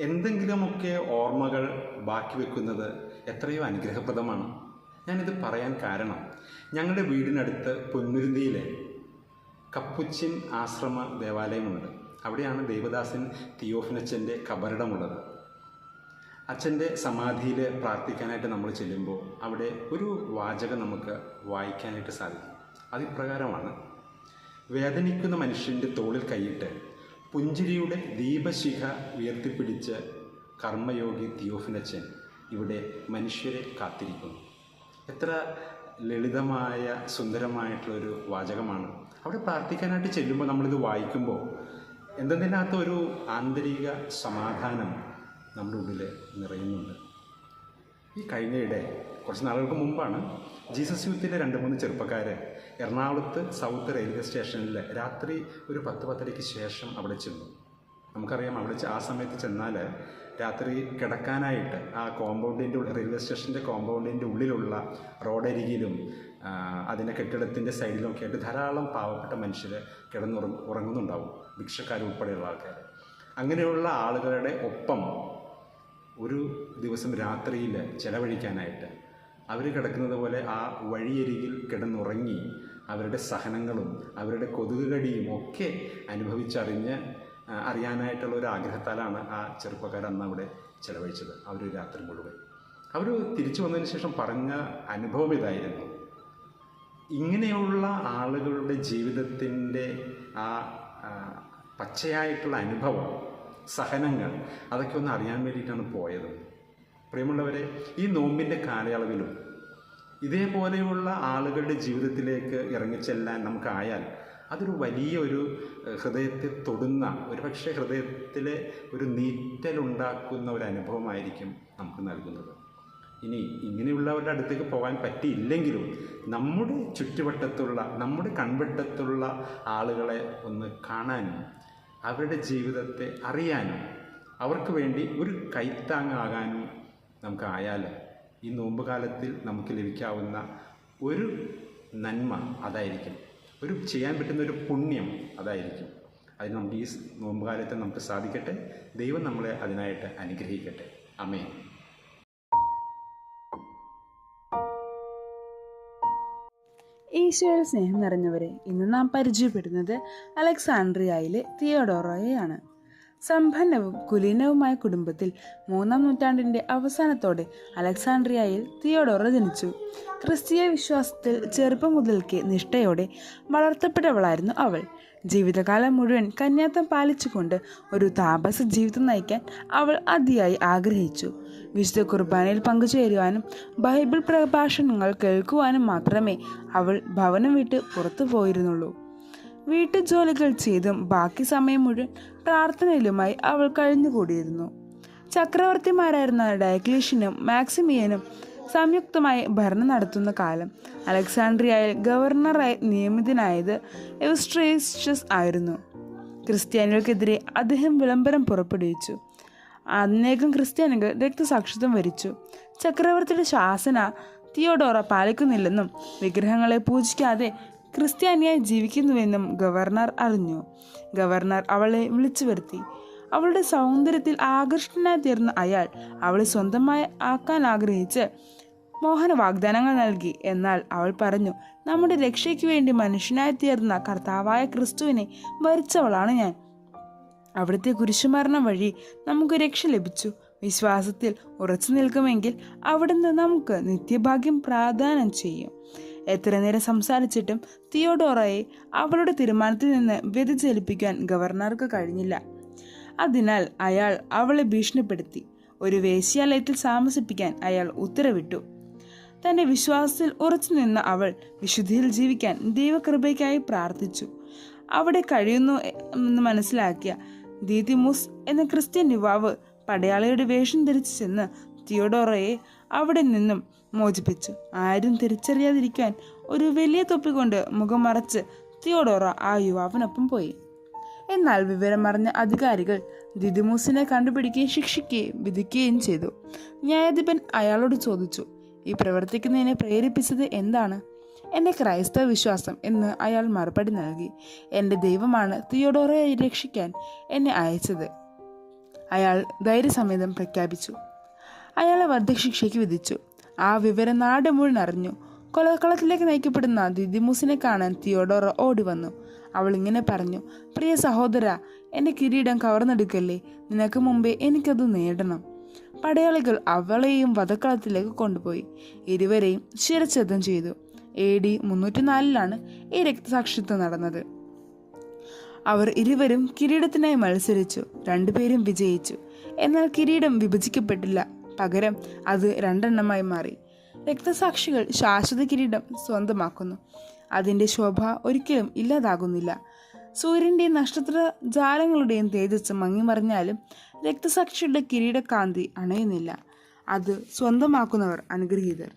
എന്തെങ്കിലുമൊക്കെ ഓർമ്മകൾ ബാക്കി വെക്കുന്നത് എത്രയോ അനുഗ്രഹപ്രദമാണ്. ഞാനിത് പറയാൻ കാരണം ഞങ്ങളുടെ വീടിനടുത്ത് പൊന്നുരുന്തിയിലെ കപ്പുച്ചിൻ ആശ്രമ ദേവാലയമുണ്ട്. അവിടെയാണ് ദേവദാസൻ തിയോഫിനച്ഛന്റെ കബറിടമുള്ളത്. അച്ഛന്റെ സമാധിയിൽ പ്രാർത്ഥിക്കാനായിട്ട് നമ്മൾ ചെല്ലുമ്പോൾ അവിടെ ഒരു വാചകം നമുക്ക് വായിക്കാനായിട്ട് സാധിക്കും. അതിപ്രകാരമാണ് വേദനിക്കുന്ന മനുഷ്യന്റെ തോളിൽ കൈയിട്ട് പുഞ്ചിരിയുടെ ദീപശിഖ ഉയർത്തിപ്പിടിച്ച് കർമ്മയോഗി തിയോഫിനച്ചൻ ഇവിടെ മനുഷ്യരെ കാത്തിരിക്കുന്നു. എത്ര ലളിതമായ സുന്ദരമായിട്ടുള്ളൊരു വാചകമാണ്. അവിടെ പ്രാർത്ഥിക്കാനായിട്ട് ചെല്ലുമ്പോൾ നമ്മളിത് വായിക്കുമ്പോൾ എന്തെന്നില്ലാത്ത ഒരു ആന്തരിക സമാധാനം നമ്മുടെ ഉള്ളിൽ നിറയുന്നുണ്ട്. ഈ കഴിഞ്ഞയിടെ കുറച്ച് നാളുകൾക്ക് മുമ്പാണ് ജീസസ് യൂത്തിലെ രണ്ട് മൂന്ന് ചെറുപ്പക്കാരെ എറണാകുളത്ത് സൗത്ത് റെയിൽവേ സ്റ്റേഷനിൽ രാത്രി ഒരു പത്ത് പത്തരയ്ക്ക് ശേഷം അവിടെ ചെന്നു. നമുക്കറിയാം അവിടെ ആ സമയത്ത് ചെന്നാൽ രാത്രി കിടക്കാനായിട്ട് ആ കോമ്പൗണ്ടിന്റെ റെയിൽവേ സ്റ്റേഷന്റെ കോമ്പൗണ്ടിന്റെ ഉള്ളിലുള്ള റോഡരികിലും അതിന്റെ കെട്ടിടത്തിന്റെ സൈഡിലും ഒക്കെ ആയിട്ട് ധാരാളം പാവപ്പെട്ട മനുഷ്യർ കിടന്നുറ ഉറങ്ങുന്നുണ്ടാവും ഭിക്ഷക്കാർ ഉൾപ്പെടെയുള്ള ആൾക്കാർ അങ്ങനെയുള്ള ആളുകളുടെ ഒപ്പം ഒരു ദിവസം രാത്രിയിൽ ചെലവഴിക്കാനായിട്ട് അവർ കിടക്കുന്നത് പോലെ ആ വഴിയരികിൽ കിടന്നുറങ്ങി അവരുടെ സഹനങ്ങളും അവരുടെ കൊതുകുകടിയും ഒക്കെ അനുഭവിച്ചറിഞ്ഞ് അറിയാനായിട്ടുള്ള ഒരു ആഗ്രഹത്താലാണ് ആ ചെറുപ്പക്കാർ അന്ന് അവിടെ ചെലവഴിച്ചത്. അവർ രാത്രി മുഴുവൻ. അവർ തിരിച്ചു വന്നതിന് ശേഷം പറഞ്ഞ അനുഭവം ഇതായിരുന്നു. ഇങ്ങനെയുള്ള ആളുകളുടെ ജീവിതത്തിന്റെ ആ പച്ചയായിട്ടുള്ള അനുഭവം സഹനങ്ങൾ അതൊക്കെ ഒന്ന് അറിയാൻ വേണ്ടിയിട്ടാണ് പോയത്. പ്രിയമുള്ളവരെ ഈ നോമ്പിന്റെ കാലയളവിലും ഇതേപോലെയുള്ള ആളുകളുടെ ജീവിതത്തിലേക്ക് ഇറങ്ങിച്ചെല്ലാൻ നമുക്കായാൽ അതൊരു വലിയ ഒരു ഹൃദയത്തെ തൊടുന്ന ഒരു പക്ഷേ ഹൃദയത്തിലെ ഒരു നീറ്റലുണ്ടാക്കുന്ന ഒരു അനുഭവമായിരിക്കും നമുക്ക് നൽകുന്നത്. ഇനി ഇങ്ങനെയുള്ളവരുടെ അടുത്തേക്ക് പോകാൻ പറ്റിയില്ലെങ്കിലും നമ്മുടെ ചുറ്റുവട്ടത്തുള്ള നമ്മുടെ കൺവട്ടത്തുള്ള ആളുകളെ ഒന്ന് കാണാനും അവരുടെ ജീവിതത്തെ അറിയാനും അവർക്ക് വേണ്ടി ഒരു കൈത്താങ്ങാകാനും നമുക്ക് ആയാൽ ഈ നോമ്പ് കാലത്തിൽ നമുക്ക് ലഭിക്കാവുന്ന ഒരു നന്മ അതായിരിക്കും. ഒരു ചെയ്യാൻ പറ്റുന്ന ഒരു പുണ്യം അതായിരിക്കും. അതിന് നമുക്ക് ഈ നോമ്പ് കാലത്ത് നമുക്ക് സാധിക്കട്ടെ. ദൈവം നമ്മളെ അതിനായിട്ട് അനുഗ്രഹിക്കട്ടെ. അമേ ഈശോയിൽ സ്നേഹം നിറഞ്ഞവരെ ഇന്ന് നാം പരിചയപ്പെടുന്നത് അലക്സാണ്ട്രിയയിലെ തിയോഡോറോയെയാണ്. സമ്പന്നവും കുലീനവുമായ കുടുംബത്തിൽ മൂന്നാം നൂറ്റാണ്ടിന്റെ അവസാനത്തോടെ അലക്സാണ്ട്രിയയിൽ തിയോഡോറ ജനിച്ചു. ക്രിസ്തീയ വിശ്വാസത്തിൽ ചെറുപ്പം മുതൽക്കേ നിഷ്ഠയോടെ വളർത്തപ്പെട്ടവളായിരുന്നു അവൾ. ജീവിതകാലം മുഴുവൻ കന്യാത്തം പാലിച്ചുകൊണ്ട് ഒരു താപസ ജീവിതം നയിക്കാൻ അവൾ അതിയായി ആഗ്രഹിച്ചു. വിശുദ്ധ കുർബാനയിൽ പങ്കുചേരുവാനും ബൈബിൾ പ്രഭാഷണങ്ങൾ കേൾക്കുവാനും മാത്രമേ അവൾ ഭവനം വിട്ട് പുറത്തു പോയിരുന്നുള്ളൂ വീട്ടുജോലികൾ ചെയ്തും ബാക്കി സമയം മുഴുവൻ പ്രാർത്ഥനയിലുമായി അവൾ കഴിഞ്ഞുകൂടിയിരുന്നു. ചക്രവർത്തിമാരായിരുന്ന ഡയക്ലീഷ്യനും മാക്സിമിയനും സംയുക്തമായി ഭരണം നടത്തുന്ന കാലം അലക്സാണ്ട്രിയയിൽ ഗവർണറായി നിയമിതനായത് എവസ്ട്രേഷ്യസ് ആയിരുന്നു. ക്രിസ്ത്യാനികൾക്കെതിരെ അദ്ദേഹം വിളംബരം പുറപ്പെടുവിച്ചു. അനേകം ക്രിസ്ത്യാനികൾ രക്തസാക്ഷിത്വം വരിച്ചു. ചക്രവർത്തിയുടെ ശാസന തിയോഡോറ പാലിക്കുന്നില്ലെന്നും വിഗ്രഹങ്ങളെ പൂജിക്കാതെ ക്രിസ്ത്യാനിയായി ജീവിക്കുന്നുവെന്നും ഗവർണർ അറിഞ്ഞു. ഗവർണർ അവളെ വിളിച്ചു വരുത്തി. അവളുടെ സൗന്ദര്യത്തിൽ ആകർഷണനായി തീർന്ന അയാൾ അവളെ സ്വന്തമായി ആക്കാൻ ആഗ്രഹിച്ച് മോഹന വാഗ്ദാനങ്ങൾ നൽകി. എന്നാൽ അവൾ പറഞ്ഞു നമ്മുടെ രക്ഷയ്ക്ക് വേണ്ടി മനുഷ്യനായി തീർന്ന കർത്താവായ ക്രിസ്തുവിനെ വരിച്ചവളാണ് ഞാൻ. അവിടുത്തെ കുരിശുമരണം വഴി നമുക്ക് രക്ഷ ലഭിച്ചു. വിശ്വാസത്തിൽ ഉറച്ചു നിൽക്കുമെങ്കിൽ അവിടുന്ന് നമുക്ക് നിത്യഭാഗ്യം പ്രാധാനം ചെയ്യും. എത്ര നേരം സംസാരിച്ചിട്ടും തിയോഡോറയെ അവളുടെ തീരുമാനത്തിൽ നിന്ന് വ്യതിചലിപ്പിക്കാൻ ഗവർണർക്ക് കഴിഞ്ഞില്ല. അതിനാൽ അയാൾ അവളെ ഭീഷണിപ്പെടുത്തി. ഒരു വേശ്യാലയത്തിൽ താമസിപ്പിക്കാൻ അയാൾ ഉത്തരവിട്ടു. തന്റെ വിശ്വാസത്തിൽ ഉറച്ചു നിന്ന അവൾ വിശുദ്ധിയിൽ ജീവിക്കാൻ ദൈവകൃപയ്ക്കായി പ്രാർത്ഥിച്ചു. അവിടെ കഴിയുന്നു എന്ന് മനസ്സിലാക്കിയ ദീതിമുസ് എന്ന ക്രിസ്ത്യൻ യുവാവ് പടയാളിയുടെ വേഷം ധരിച്ചു ചെന്ന് തിയോഡോറയെ അവിടെ നിന്നും മോചിപ്പിച്ചു. ആരും തിരിച്ചറിയാതിരിക്കാൻ ഒരു വലിയ തൊപ്പി കൊണ്ട് മുഖം മറച്ച് തിയോഡോറ ആ യുവാവിനൊപ്പം പോയി. എന്നാൽ വിവരമറിഞ്ഞ അധികാരികൾ ദിദിമൂസിനെ കണ്ടുപിടിക്കുകയും ശിക്ഷിക്കുകയും വിധിക്കുകയും ചെയ്തു. ന്യായാധിപൻ അയാളോട് ചോദിച്ചു ഈ പ്രവർത്തിക്കുന്നതിനെ പ്രേരിപ്പിച്ചത് എന്താണ്? എന്റെ ക്രൈസ്തവ വിശ്വാസം എന്ന് അയാൾ മറുപടി നൽകി. എന്റെ ദൈവമാണ് തിയോഡോറയെ രക്ഷിക്കാൻ എന്നെ അയച്ചത്. അയാൾ ധൈര്യസമേതം പ്രഖ്യാപിച്ചു. അയാളെ വധശിക്ഷയ്ക്ക് വിധിച്ചു. ആ വിവരം നാട് മുഴുവൻ അറിഞ്ഞു. കൊലക്കളത്തിലേക്ക് നയിക്കപ്പെടുന്ന ദിദിമൂസിനെ കാണാൻ തിയോഡോർ ഓടി വന്നു. അവൾ ഇങ്ങനെ പറഞ്ഞു പ്രിയ സഹോദര എന്റെ കിരീടം കവർന്നെടുക്കല്ലേ? നിനക്ക് മുമ്പേ എനിക്കത് നേടണം. പടയാളികൾ അവളെയും വധക്കളത്തിലേക്ക് കൊണ്ടുപോയി. ഇരുവരെയും ശിരച്ഛേദം ചെയ്തു. എ ഡി മുന്നൂറ്റി നാലിലാണ് ഈ രക്തസാക്ഷിത്വം നടന്നത്. അവർ ഇരുവരും കിരീടത്തിനായി മത്സരിച്ചു. രണ്ടുപേരും വിജയിച്ചു. എന്നാൽ കിരീടം വിഭജിക്കപ്പെട്ടില്ല. പകരം അത് രണ്ടെണ്ണമായി മാറി. രക്തസാക്ഷികൾ ശാശ്വത കിരീടം സ്വന്തമാക്കുന്നു. അതിന്റെ ശോഭ ഒരിക്കലും ഇല്ലാതാകുന്നില്ല. സൂര്യന്റെയും നക്ഷത്ര ജാലങ്ങളുടെയും തേജസ് മങ്ങിമറിഞ്ഞാലും രക്തസാക്ഷിയുടെ കിരീടക്കാന്തി അണയുന്നില്ല. അത് സ്വന്തമാക്കുന്നവർ അനുഗ്രഹീതർ.